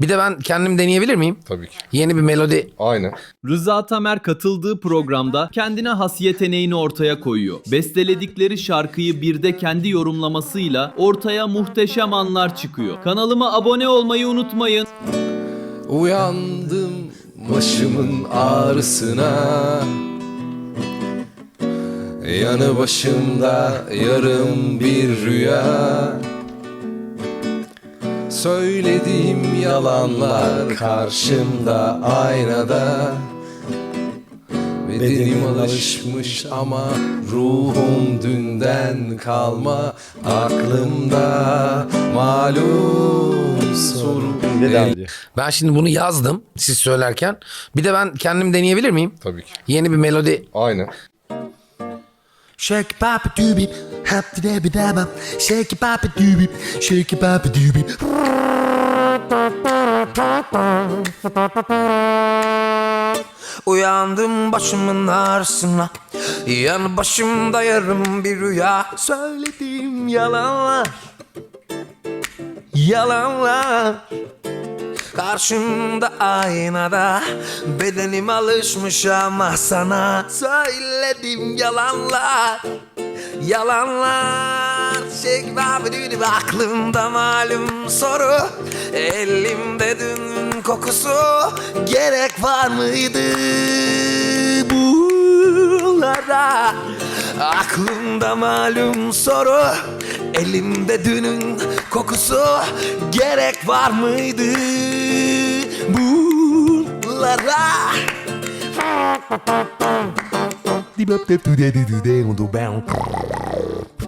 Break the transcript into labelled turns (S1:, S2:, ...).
S1: Bir de ben kendim deneyebilir miyim?
S2: Tabii ki.
S1: Yeni bir melodi.
S2: Aynen.
S3: Rıza Tamer katıldığı programda kendine has yeteneğini ortaya koyuyor. Besteledikleri şarkıyı bir de kendi yorumlamasıyla ortaya muhteşem anlar çıkıyor. Kanalıma abone olmayı unutmayın.
S2: Uyandım başımın ağrısına Yanı başımda yarım bir rüya Söylediğim yalanlar karşımda aynada Bedenim alışmış ama ruhum dünden kalma Aklımda malum soru
S1: Ben şimdi bunu yazdım siz söylerken. Bir de ben kendim deneyebilir miyim?
S2: Tabii ki.
S1: Yeni bir melodi.
S2: Aynen.
S4: Pop it doobie, hop the dabby dabba. Shake it it doobie, shake it it doobie.
S5: Uyandım başımın ağrısına Yan başımda yarım bir rüya Söylediğim yalanlar Yalanlar Karşımda aynada Bedenim alışmış ama sana Söylediğim yalanlar Yalanlar Şey babidi aklımda malum soru Elimde dün kokusu. Gerek var mıydı bunlara? Aklımda malum soru Elimde dünün kokusu. Gerek var mıydı bunlara?
S4: Dibop dip do de do de on do